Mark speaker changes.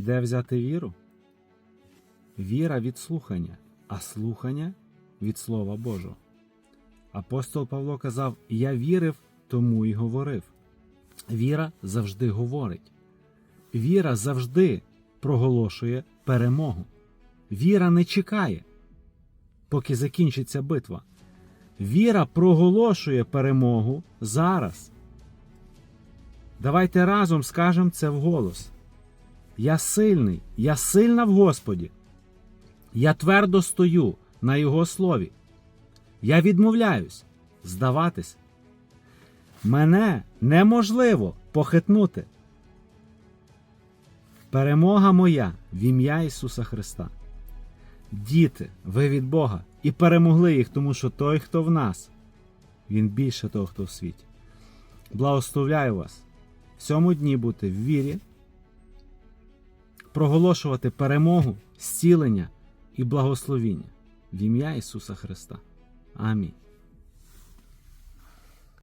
Speaker 1: Де взяти віру? Віра від слухання, а слухання від Слова Божого. Апостол Павло казав: Я вірив, тому і говорив. Віра завжди говорить. Віра завжди проголошує перемогу. Віра не чекає, поки закінчиться битва. Віра проголошує перемогу зараз. Давайте разом скажемо це вголос. Я сильний, я сильна в Господі. Я твердо стою на Його слові. Я відмовляюсь здаватись. Мене неможливо похитнути. Перемога моя в ім'я Ісуса Христа. Діти, ви від Бога і перемогли їх, тому що той, хто в нас, він більше того, хто в світі. Благословляю вас в цьому дні бути в вірі, проголошувати перемогу, зцілення і благословіння в ім'я Ісуса Христа. Амінь.